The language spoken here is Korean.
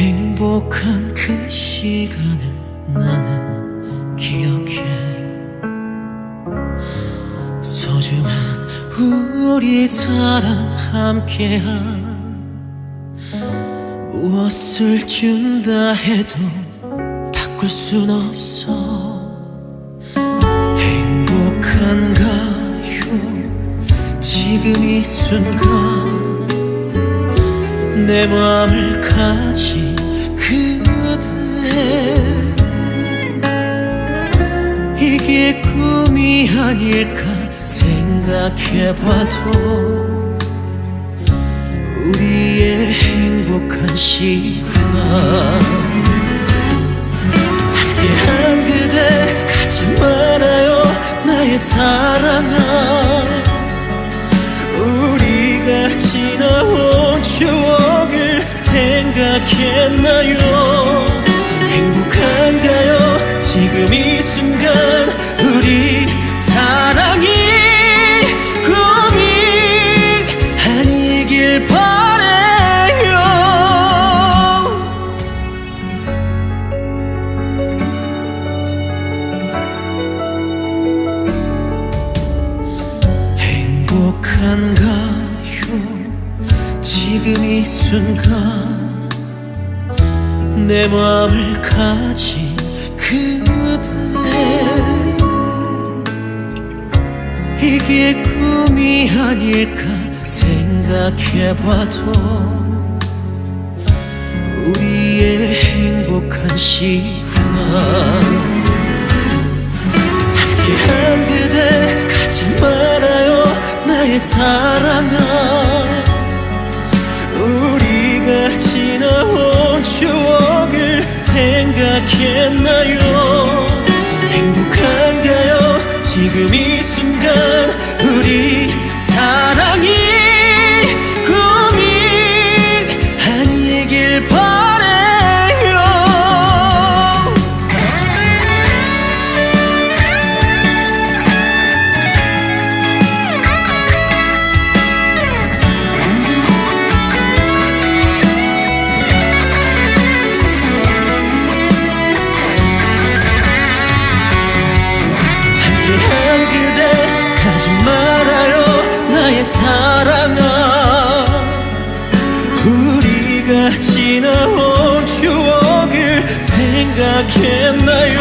행복한 그 시간을 나는 기억해. 소중한 우리 사랑 함께한 무엇을 준다 해도 바꿀 순 없어. 행복한가요. 지금 이 순간 내 마음을 가지 이게 꿈이 아닐까 생각해봐도 우리의 행복한 시간 함께한 그대 가지 말아요 나의 사랑아. 우리가 지나온 추억을 생각했나요 행복한가요. 지금 이 순간 내 마음을 가진 그대. 이게 꿈이 아닐까 생각해봐도 우리의 행복한 시간 사랑아 우리가 지나온 추억을 생각했나요? 행복한가요? 지금 이 순간 추억을 생각했나요